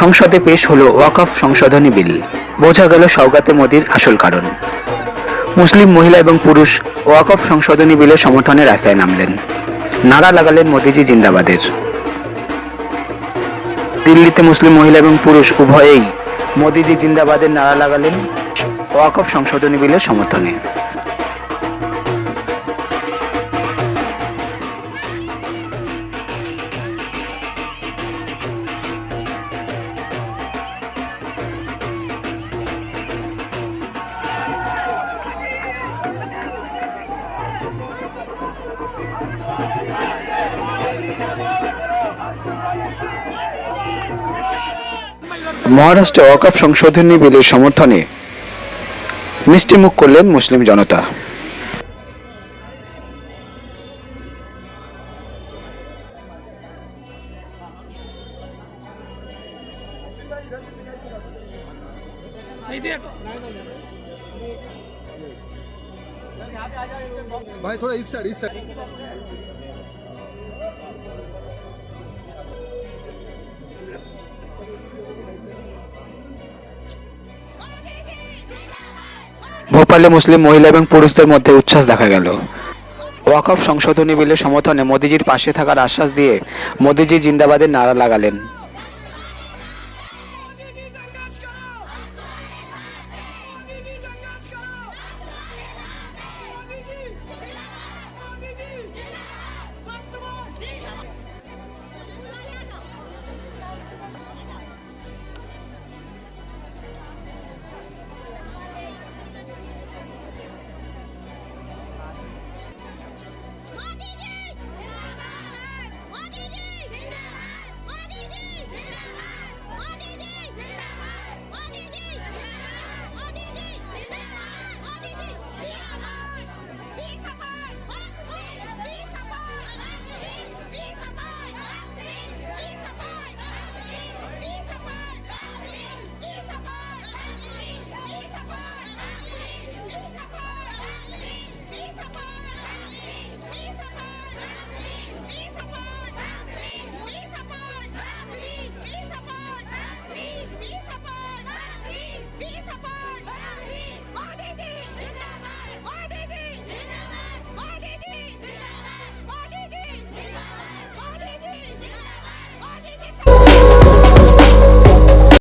সংসদে পেশ হলো ওয়াকফ সংশোধনী বিল। বোঝা গেল সওগাতে মোদির আসল কারণ। মুসলিম মহিলা এবং পুরুষ ওয়াকফ সংশোধনী বিলের সমর্থনে রাস্তায় নামলেন। নারা লাগালেন মোদিজি জিন্দাবাদের। দিল্লিতে মুসলিম মহিলা এবং পুরুষ উভয়েই মোদিজি জিন্দাবাদের নারা লাগালেন ওয়াকফ সংশোধনী বিলের সমর্থনে। মহারাষ্ট্রে ওয়াকফ সংশোধনী বিলের সমর্থনে মিষ্টিমুখ করলেন মুসলিম জনতা भाई थोड़ा इस साइड इस साइड ভোপালে মুসলিম মহিলা এবং পুরুষদের মধ্যে উচ্ছ্বাস দেখা গেল। ওয়াকফ সংশোধনী বিলের সমর্থনে মোদিজির পাশে থাকার আশ্বাস দিয়ে মোদিজি জিন্দাবাদের নারা লাগালেন।